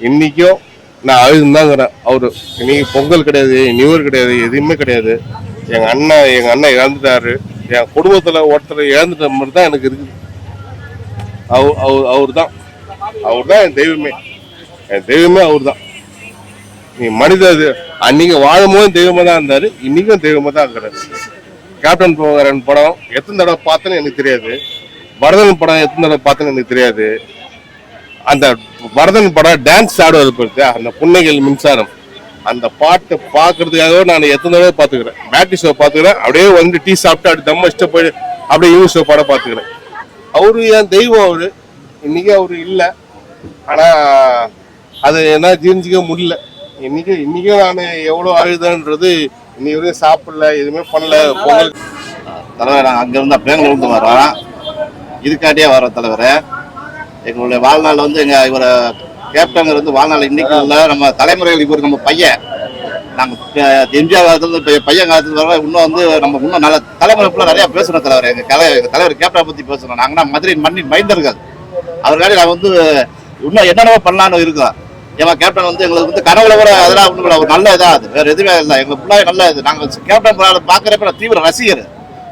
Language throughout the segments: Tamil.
இன்றைக்கும் நான் அழுதுந்தாங்கிறேன் அவர் இன்னைக்கு பொங்கல் கிடையாது நியூ இயர் கிடையாது எதுவுமே கிடையாது. எங்கள் அண்ணன் எங்கள் அண்ணன் இழந்துட்டாரு என் குடும்பத்தில் ஒருத்தர் இழந்துட்ட மாதிரி தான் எனக்கு இருக்குது. அவர் அவர் அவர் தான் அவர் தான் என் தெய்வமே. என் தெய்வமே அவர் தான் நீ மனித அன்னைக்கு வாழும்போது தெய்வமாக தான் இருந்தார் இன்றைக்கும் தெய்வமாக தான் இருக்கிறாரு. கேப்டன் போகிறன் படம் எத்தனை தடவை பார்த்தேன்னு எனக்கு தெரியாது. பரதன் படம் எத்தனை தடவை பார்த்தேன்னு எனக்கு தெரியாது. அந்த பரதன் படம் டான்ஸ் ஆடுவது பொறுத்து அந்த புன்னைகள் மின்சாரம். அந்த பாட்டை பார்க்கறதுக்காகவே நான் எத்தனை தடவை பார்த்துக்கிறேன். பேட்டரி ஷோ பார்த்துக்கிறேன். அப்படியே வந்து டீ சாப்பிட்டு அப்படி தம்ம இஷ்டம் போய் அப்படியே யூ ஷோ படம் பார்த்துக்கிறேன். அவரு என் தெய்வம் அவரு? இன்னைக்கு அவரு இல்லை. ஆனால் அது என்ன ஜீர்ணிச்சிக்க முடியல. இன்னைக்கு இன்னைக்கும் நான் எவ்வளோ அழுதுன்றது இன்னைக்கு வரையும் சாப்பிடல எதுவுமே பண்ணல. பொங்கல் தலைவர் அங்கேருந்து பெங்களூர்ந்து வரோம் இதுக்காட்டியே வரோம் தலைவரை. எங்களுடைய வாழ்நாள் வந்து எங்கள் இவரை கேப்டனுங்கிறது வந்து வாழ்நாள் இன்னைக்கு இல்லை. நம்ம தலைமுறைகள் இவர் நம்ம பையன். நாங்கள் எம்ஜிஆர் காலத்துல இப்போ பையன் காலத்துல வர இன்னும் வந்து நம்ம இன்னும் நல்ல தலைமுறை ஃபுல்லாக நிறையா பேசணும் தலைவர். எங்கள் கலை எங்கள் தலைவர் கேப்டனை பற்றி பேசணும். நாங்கன்னா மதுரை மண்ணின் மைந்தர்கள். அவருக்காண்டி நாங்கள் வந்து இன்னும் என்னென்னவோ பண்ணலான்னு இருக்கோம். ஏமா கேப்டன் வந்து எங்களுக்கு வந்து கனவுல கூட அதெல்லாம் ஒன்றும் ஒரு நல்ல இதாக அது. வேற எதுவுமே இல்லை. எங்களுக்கு ஃபுல்லாக நல்ல இது. நாங்கள் கேப்டன் பார்க்குறப்ப நான் தீவிர ரசிகர்.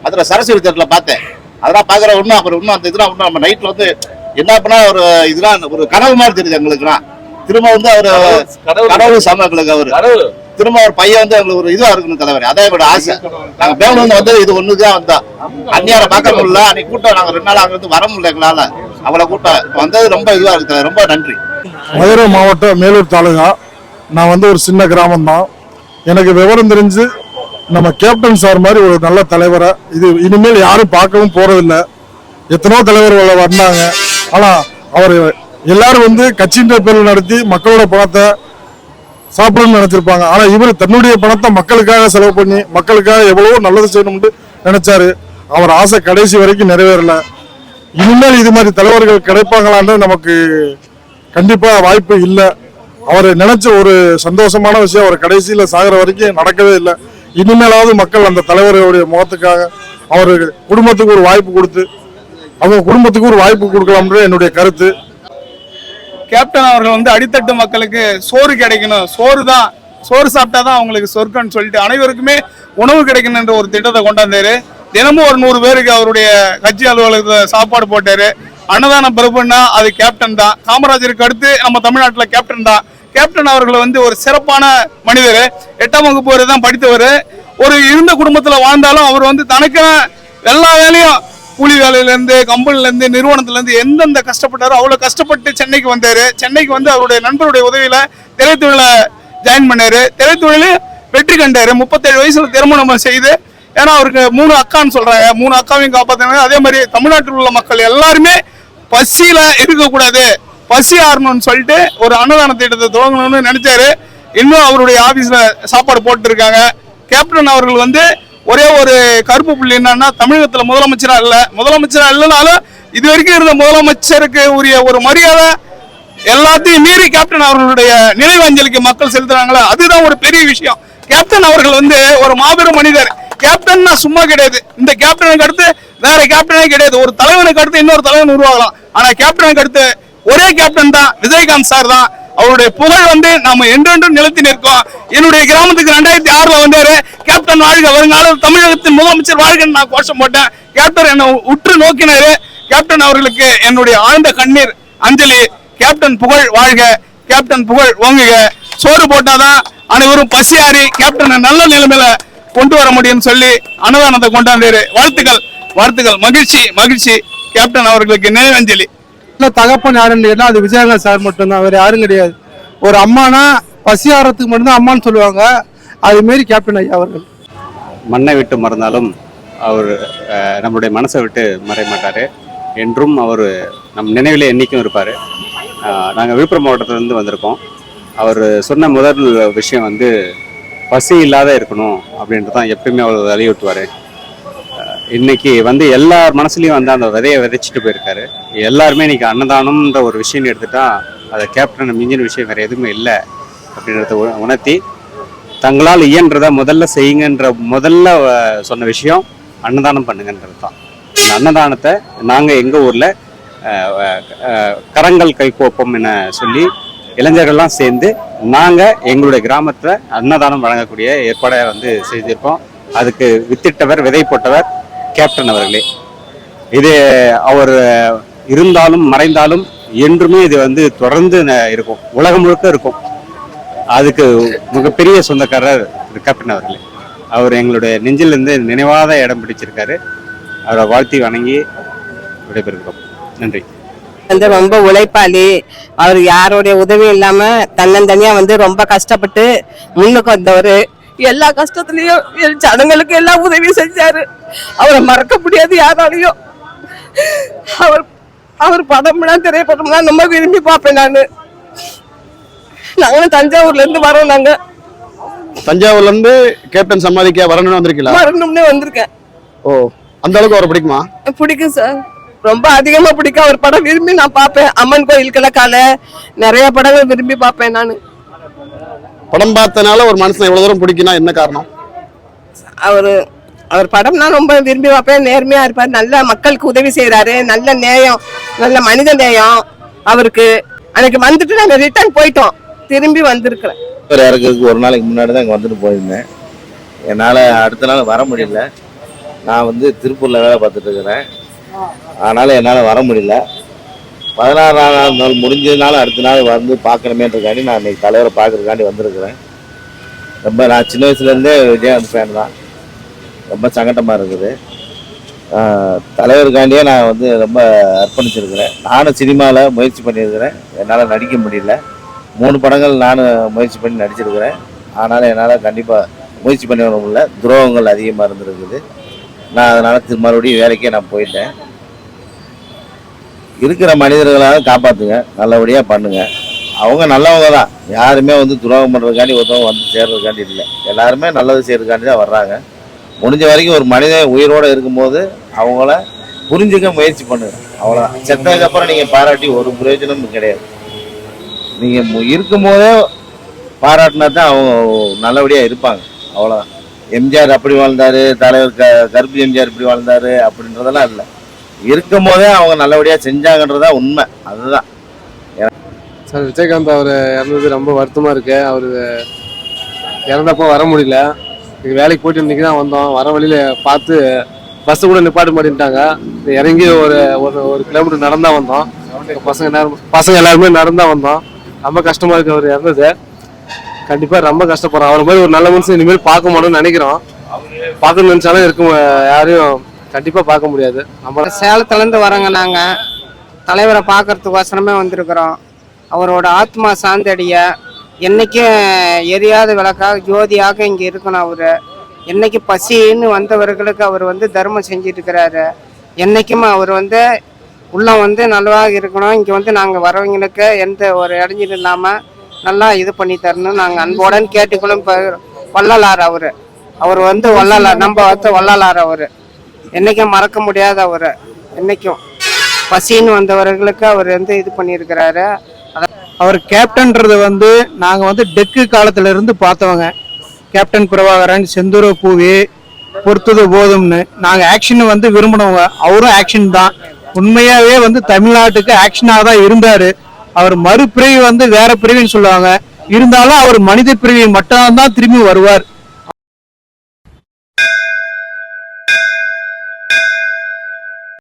அதில் சரஸ்வதி தேட்டரில் பார்த்தேன். அதெல்லாம் பார்க்குற இன்னும் அப்புறம் இன்னும் அந்த இதெல்லாம் இன்னும் நம்ம நைட்டில் வந்து என்ன பண்ணா ஒரு இதெல்லாம் ஒரு கனவு மாதிரி தெரியுது எங்களுக்குலாம் திரும்ப வந்து அவர் கனவு சம எங்களுக்கு அவர். திரும்ப ஒரு பையன் வந்து எங்களுக்கு ஒரு இதுவா இருக்கணும் தலைவர். அதான் எங்களோட ஆசை. நாங்க பெங்களூர்ல வந்து இது ஒண்ணுதான் வந்தோம். அந்நியாரை பார்க்க முடியல. அன்னைக்கு கூட்டம் நாங்க ரெண்டு நாள் அங்க இருந்து வர முடியல எங்களால. அவ்வளவு கூட்டம் இப்ப வந்தது ரொம்ப இதுவா இருக்கு. ரொம்ப நன்றி. மதுரை மாவட்டம் மேலூர் தாலுகா. நான் வந்து ஒரு சின்ன கிராமம் தான் எனக்கு விவரம் தெரிஞ்சு நம்ம கேப்டன் சார் மாதிரி ஒரு நல்ல தலைவரை. இது இனிமேல் யாரும் பார்க்கவும் போறதில்ல. எத்தனோ தலைவர்கள் வந்தாங்க. ஆனால் அவர் எல்லாரும் வந்து கட்சின்ற பேரில் நடத்தி மக்களோட பணத்தை சாப்பிடணும்னு நினைச்சிருப்பாங்க. ஆனால் இவர் தன்னுடைய பணத்தை மக்களுக்காக செலவு பண்ணி மக்களுக்காக எவ்வளவோ நல்லது செய்யணும்னு நினைச்சாரு. அவர் ஆசை கடைசி வரைக்கும் நிறைவேறல. இனிமேல் இது மாதிரி தலைவர்கள் கிடைப்பாங்களான்னு நமக்கு கண்டிப்பாக வாய்ப்பு இல்லை. அவர் நினைச்ச ஒரு சந்தோஷமான விஷயம் அவர் கடைசியில் சாகிற வரைக்கும் நடக்கவே இல்லை. இனிமேலாவது மக்கள் அந்த தலைவருடைய முகத்துக்காக அவர் குடும்பத்துக்கு ஒரு வாய்ப்பு கொடுத்து அவங்க குடும்பத்துக்கு ஒரு வாய்ப்பு கொடுக்கலாம்ன்றது என்னுடைய கருத்து. கேப்டன் அவர்கள் வந்து அடித்தட்டு மக்களுக்கு சோறு கிடைக்கணும். சோறு தான் சோறு சாப்பிட்டா தான் அவங்களுக்கு சொர்க்கம்னு சொல்லிட்டு அனைவருக்குமே உணவு கிடைக்கணுன்ற ஒரு திட்டத்தை கொண்டாந்தாரு. தினமும் ஒரு நூறு பேருக்கு அவருடைய கட்சி அலுவலகத்தில் சாப்பாடு போட்டாரு. அன்னதானம் பிரபுன்னா அது கேப்டன் தான். காமராஜருக்கு அடுத்து நம்ம தமிழ்நாட்டில் கேப்டன் தான். கேப்டன் அவர்கள் வந்து ஒரு சிறப்பான மனிதர். எட்டாம் வகுப்பு வரை தான் படித்தவர். ஒரு இருந்த குடும்பத்தில் வாழ்ந்தாலும் அவர் வந்து தனக்கு எல்லா வேலையும் கூலி வேலையிலேருந்து கம்பெனிலேருந்து நிறுவனத்துலேருந்து எந்தெந்த கஷ்டப்பட்டாரோ அவ்வளோ கஷ்டப்பட்டு சென்னைக்கு வந்தார். சென்னைக்கு வந்து அவருடைய நண்பருடைய உதவியில் திரைத்துறையில ஜாயின் பண்ணார். திரைத்துறையில வெற்றி கண்டார். முப்பத்தேழு வயசில் திருமணம் செய்து ஏன்னா அவருக்கு மூணு அக்கான்னு சொல்கிறாங்க மூணு அக்காவையும் காப்பாத்தினாங்க. அதே மாதிரி தமிழ்நாட்டில் உள்ள மக்கள் எல்லாருமே பசியில் இருக்கக்கூடாது. பசி ஆறணும்னு சொல்லிட்டு ஒரு அன்னதான திட்டத்தை துவங்கணும்னு நினச்சாரு. இன்னும் அவருடைய ஆஃபீஸில் சாப்பாடு போட்டுருக்காங்க. கேப்டன் அவர்கள் வந்து ஒரே ஒரு கருப்பு புள்ளி என்னன்னா தமிழகத்துல முதலமைச்சரா இல்ல. முதலமைச்சரா இல்லைனாலும் இது வரைக்கும் இருந்த முதலமைச்சருக்கு உரிய ஒரு மரியாதை எல்லாத்தையும் மீறி கேப்டன் அவர்களுடைய நினைவஞ்சலிக்கு மக்கள் செலுத்துறாங்களா? அதுதான் ஒரு பெரிய விஷயம். கேப்டன் அவர்கள் வந்து ஒரு மாபெரும் மனிதர். கேப்டன்னா சும்மா கிடையாது. இந்த கேப்டனுக்கு அடுத்து வேற கேப்டனே கிடையாது. ஒரு தலைவனுக்கு அடுத்து இன்னொரு தலைவன் உருவாகலாம். ஆனா கேப்டனுக்கு அடுத்து ஒரே கேப்டன் தான் விஜயகாந்த் சார் தான். அவருடைய புகழ் வந்து நாம என்றென்றும் நிலத்தி நிற்கும். என்னுடைய கிராமத்துக்கு ரெண்டாயிரத்தி ஆறுல வந்தாரு. கேப்டன் வாழ்க வருங்கால தமிழகத்தின் முதலமைச்சர் வாழ்கன்னு நான் கோஷம் போட்டேன். கேப்டன் என்னை உற்று நோக்கினாரு. கேப்டன் அவர்களுக்கு என்னுடைய ஆழ்ந்த கண்ணீர் அஞ்சலி. கேப்டன் புகழ் வாழ்க. கேப்டன் புகழ் ஓங்குக. சோறு போட்டாதான் அனைவரும் பசியாரி கேப்டனை நல்ல நிலைமையில கொண்டு வர முடியும்னு சொல்லி அன்னதானத்தை கொண்டாந்தாரு. வாழ்த்துக்கள் வாழ்த்துக்கள். மகிழ்ச்சி மகிழ்ச்சி. கேப்டன் அவர்களுக்கு நினைவஞ்சலி. தகப்பன் யாருன்னு கேட்டால் அது விஜயகாந்த் சார் மட்டும்தான். வேறு யாரும் கிடையாது. ஒரு அம்மானா பசி ஆறத்துக்கு மட்டும்தான் அம்மான்னு சொல்லுவாங்க. அது மாரி கேப்டன் ஐயா அவர்கள். மண்ணை விட்டு மறந்தாலும் அவர் நம்முடைய நம்மளுடைய மனசை விட்டு மறைய மாட்டார். என்றும் அவர் நம் நினைவிலே என்றைக்கும் இருப்பார். நாங்கள் விழுப்புரம் மாவட்டத்திலேருந்து வந்திருக்கோம். அவர் சொன்ன முதல் விஷயம் வந்து பசி இல்லாத இருக்கணும் அப்படின்ட்டு தான் எப்பயுமே அவர் வலியுறுத்துவார். இன்னைக்கு வந்து எல்லார் மனசுலையும் வந்து அந்த விதையை விதைச்சிட்டு போயிருக்காரு. எல்லாருமே இன்னைக்கு அன்னதானம்ன்ற ஒரு விஷயம் எடுத்துட்டா அதை கேப்டன் மிஞ்சின விஷயம் வேற எதுவுமே இல்லை அப்படின்றத உணர்த்தி தங்களால் இயன்றதை முதல்ல செய்யுங்கன்ற முதல்ல சொன்ன விஷயம் அன்னதானம் பண்ணுங்கன்றது தான். இந்த அன்னதானத்தை நாங்கள் எங்கள் ஊரில் கரங்கள் கைகோப்பம் என சொல்லி இளைஞர்கள்லாம் சேர்ந்து நாங்கள் எங்களுடைய கிராமத்தில் அன்னதானம் வழங்கக்கூடிய ஏற்பாடை வந்து செய்திருக்கோம். அதுக்கு வித்திட்டவர் விதை போட்டவர் கேப்டன் அவர்களே. இது அவர் இருந்தாலும் மறைந்தாலும் என்றுமே இது வந்து தொடர்ந்து இருக்கும். உலகம் முழுக்க இருக்கும். அதுக்கு மிகப்பெரிய சொந்தக்காரர் திரு கேப்டன் அவர்களே. அவர் எங்களுடைய நெஞ்சிலிருந்து நினைவாத இடம் பிடிச்சிருக்காரு. அவரை வாழ்த்தி வணங்கி விடைபெறுகிறோம். நன்றி. வந்து ரொம்ப உழைப்பாளி. அவர் யாருடைய உதவியும் இல்லாம தன்னந்தனியா வந்து ரொம்ப கஷ்டப்பட்டு முன்னுக்கு வந்தவர். எல்லா கஷ்டத்துலயும் ஜனங்களுக்கு எல்லாம் உதவி செஞ்சாரு. அவரை மறக்க முடியாது யாராலையும். அவர் அவர் படம்லாம் திரைப்படம்லாம் ரொம்ப விரும்பி பார்ப்பேன் நானு. நாங்களும் தஞ்சாவூர்ல இருந்து வரோம் நாங்க. தஞ்சாவூர்ல இருந்து கேப்டன் சம்மாதிக்க வரணும்னு வந்திருக்கீங்களா? வரணும்னு வந்திருக்கேன். ஓ அந்த அளவுக்கு அவரை பிடிக்குமா? பிடிக்கும் சார். ரொம்ப அதிகமா பிடிக்கும். அவர் படம் விரும்பி நான் பார்ப்பேன். அம்மன் கோயில் கிழக்கால நிறைய படங்கள் விரும்பி பார்ப்பேன் நான். படம் பார்த்தனால ஒரு மனுஷன் இவ்வளவு தூரம் பிடிக்குன்னா என்ன காரணம்? அவர் அவர் படம் நான் ரொம்ப விரும்பி பார்ப்பேன் நேர்மையா இருப்பார் நல்ல மக்களுக்கு உதவி செய்யறாரு நல்ல நேயம் நல்ல மனித நேயம் அவருக்கு. அன்னைக்கு வந்துட்டு நாங்க ரிட்டர்ன் போயிட்டோம். திரும்பி வந்திருக்கிறேன். இறக்கிறதுக்கு ஒரு நாளைக்கு முன்னாடி தான் இங்கே வந்துட்டு போயிருந்தேன். என்னால் அடுத்த நாள் வர முடியல. நான் வந்து திருப்பூரில் வேலை பார்த்துட்டு இருக்கிறேன். அதனால் என்னால் வர முடியல. பதினாறாம் நாள் முடிஞ்சதுனால அடுத்த நாள் வந்து பார்க்கணுமேன்றக்காண்டி நான் இன்னைக்கு தலைவரை பார்க்கறதுக்காண்டி வந்திருக்கிறேன். ரொம்ப நான் சின்ன வயசுலேருந்தே விஜயகாந்த் ஃபேன் தான். ரொம்ப சங்கடமாக இருக்குது. தலைவருக்காண்டியே நான் வந்து ரொம்ப அர்ப்பணிச்சிருக்கிறேன். நானும் சினிமாவில் முயற்சி பண்ணியிருக்கிறேன். என்னால் நடிக்க முடியல. மூணு படங்கள் நானும் முயற்சி பண்ணி நடிச்சிருக்கிறேன். ஆனாலும் என்னால் கண்டிப்பாக முயற்சி பண்ணி வர முடியல. துரோகங்கள் அதிகமாக இருந்திருக்குது. நான் அதனால் திரு மறுபடியும் வேலைக்கே நான் போயிட்டேன். இருக்கிற மனிதர்களாக காப்பாற்றுங்க நல்லபடியாக பண்ணுங்க. அவங்க நல்லவங்க தான். யாருமே வந்து துரோகம் பண்ணுறதுக்காண்டி ஒருத்தவங்க வந்து சேர்றதுக்காண்டி இல்லை. எல்லாருமே நல்லது செய்கிறதுக்காண்டி தான் வர்றாங்க. முடிஞ்ச வரைக்கும் ஒரு மனிதன் உயிரோடு இருக்கும்போது அவங்கள புரிஞ்சுக்க முயற்சி பண்ணுங்க அவ்வளோதான் செத்ததுக்கப்புறம் நீங்கள் பாராட்டி ஒரு பிரயோஜனமும் கிடையாது. நீங்கள் இருக்கும்போதே பாராட்டினா தான் அவங்க நல்லபடியாக இருப்பாங்க. அவ்வளோதான் எம்ஜிஆர் அப்படி வாழ்ந்தார் தலைவர் க கருப்பு எம்ஜிஆர் இப்படி வாழ்ந்தாரு அப்படின்றதெல்லாம் இல்லை. இருக்கும் போதே அவங்க நல்லபடியாக செஞ்சாங்கன்றதா உண்மை. அதுதான். சார் விஜயகாந்த் அவர் இறந்தது ரொம்ப வருத்தமாக இருக்கு. அவர் இறந்தப்போ வர முடியல. இன்னைக்கு வேலைக்கு போயிட்டு இன்னைக்கு தான் வந்தோம். வர வழியில பார்த்து பஸ் கூட நிப்பாட்ட மாட்டேன்ட்டாங்க. இறங்கி ஒரு ஒரு ஒரு கிலோமீட்டர் நடந்தா வந்தோம். பசங்க நேரம் பசங்க எல்லாருமே நடந்தா வந்தோம். ரொம்ப கஷ்டமா இருக்கு அவர் இறந்தது. கண்டிப்பா ரொம்ப கஷ்டப்படுறோம். அவர் மாதிரி ஒரு நல்ல மனுஷன் இனிமேல் பார்க்க மாட்டோம்னு நினைக்கிறோம். பார்க்கணும்னு நினைச்சாலும் இருக்கும் யாரையும் கண்டிப்பா பார்க்க முடியாது. நம்ம சேலத்துலேருந்து வரோங்க நாங்கள் தலைவரை பார்க்கறதுக்கோசரமே வந்திருக்கிறோம். அவரோட ஆத்மா சாந்தடைய என்னைக்கும் எரியாத விளக்காக ஜோதியாக இங்கே இருக்கணும் அவர். என்றைக்கு பசின்னு வந்தவர்களுக்கு அவர் வந்து தர்மம் செஞ்சிட்ருக்கிறாரு என்றைக்கும் அவர் வந்து உள்ளம் வந்து நல்லாக இருக்கணும். இங்கே வந்து நாங்கள் வரவங்களுக்கு எந்த ஒரு இடைஞ்சல் இல்லாமல் நல்லா இது பண்ணி தரணும் நாங்கள் அன்போடன்னு கேட்டுக்கணும் இப்போ வள்ளலார் அவர். அவர் வந்து வள்ளலார் நம்ம வந்து வள்ளலார் அவர். என்னைக்கும் மறக்க முடியாத அவர். என்னைக்கும் பசின்னு வந்தவர்களுக்கு அவர் வந்து இது பண்ணியிருக்கிறாரு. அவர் கேப்டன்றது வந்து நாங்கள் வந்து டெக்கு காலத்துல இருந்து பார்த்தவங்க. கேப்டன் பிரபாகரன் செந்தூர பூவி பொறுத்தது போதும்னு. நாங்கள் ஆக்ஷன் வந்து விரும்பினவங்க. அவரும் ஆக்ஷன் தான். உண்மையாகவே வந்து தமிழ்நாட்டுக்கு ஆக்ஷனாக தான் இருந்தார். அவர் மறுபிரிவு வந்து வேற பிரிவுன்னு சொல்லுவாங்க. இருந்தாலும் அவர் மனித பிறவி மட்டும்தான் திரும்பி வருவார்.